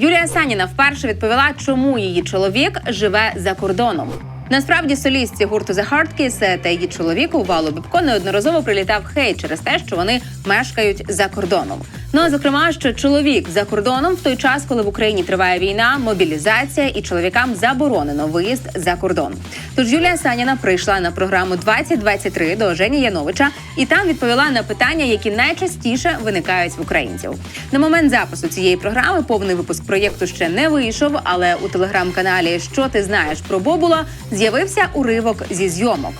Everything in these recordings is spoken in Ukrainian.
Юлія Саніна вперше відповіла, чому її чоловік живе за кордоном. Насправді солістці гурту The Hardkiss та її чоловіку Валу Бибко неодноразово прилітав хейт через те, що вони мешкають за кордоном. Ну а зокрема, що чоловік за кордоном в той час, коли в Україні триває війна, мобілізація і чоловікам заборонено виїзд за кордон. Тож Юлія Саніна прийшла на програму 2023 до Жені Яновича і там відповіла на питання, які найчастіше виникають в українців. На момент запису цієї програми повний випуск проєкту ще не вийшов, але у телеграм-каналі Що ти знаєш про Бобула з'явився уривок зі зйомок.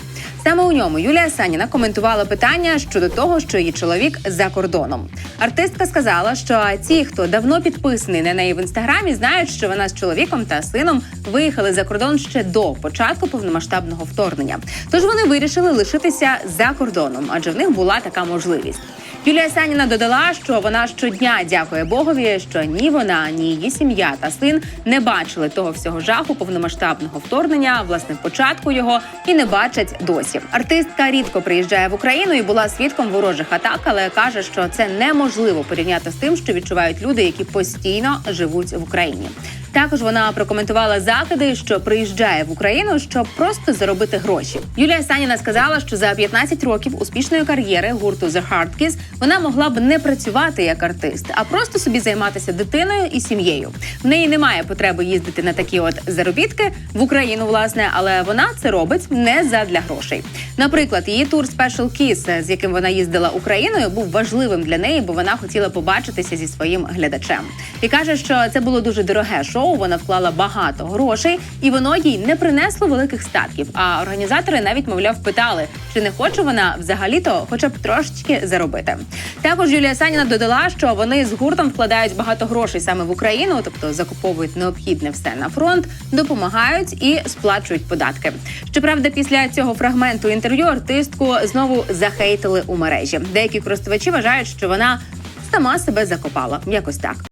Саме у ньому Юлія Саніна коментувала питання щодо того, що її чоловік за кордоном. Артистка сказала, що ті, хто давно підписаний на неї в інстаграмі, знають, що вона з чоловіком та сином виїхали за кордон ще до початку повномасштабного вторгнення. Тож вони вирішили лишитися за кордоном, адже в них була така можливість. Юлія Саніна додала, що вона щодня дякує Богові, що ні вона, ні її сім'я та син не бачили того всього жаху повномасштабного вторгнення, власне, початку його і не бачать досі. Артистка рідко приїжджає в Україну і була свідком ворожих атак, але каже, що це неможливо порівняти з тим, що відчувають люди, які постійно живуть в Україні. Також вона прокоментувала закиди, що приїжджає в Україну, щоб просто заробити гроші. Юлія Саніна сказала, що за 15 років успішної кар'єри гурту The Hardkiss вона могла б не працювати як артист, а просто собі займатися дитиною і сім'єю. В неї немає потреби їздити на такі от заробітки в Україну, власне, але вона це робить не задля грошей. Наприклад, її тур Special Kiss, з яким вона їздила Україною, був важливим для неї, бо вона хотіла побачитися зі своїм глядачем. І каже, що це було дуже дороге шоу. Вона вклала багато грошей, і воно їй не принесло великих статків. А організатори навіть мовляв питали, чи не хоче вона взагалі-то, хоча б трошечки заробити. Також Юлія Саніна додала, що вони з гуртом вкладають багато грошей саме в Україну, тобто закуповують необхідне все на фронт, допомагають і сплачують податки. Щоправда, після цього фрагменту інтерв'ю артистку знову захейтили у мережі. Деякі користувачі вважають, що вона сама себе закопала. Якось так.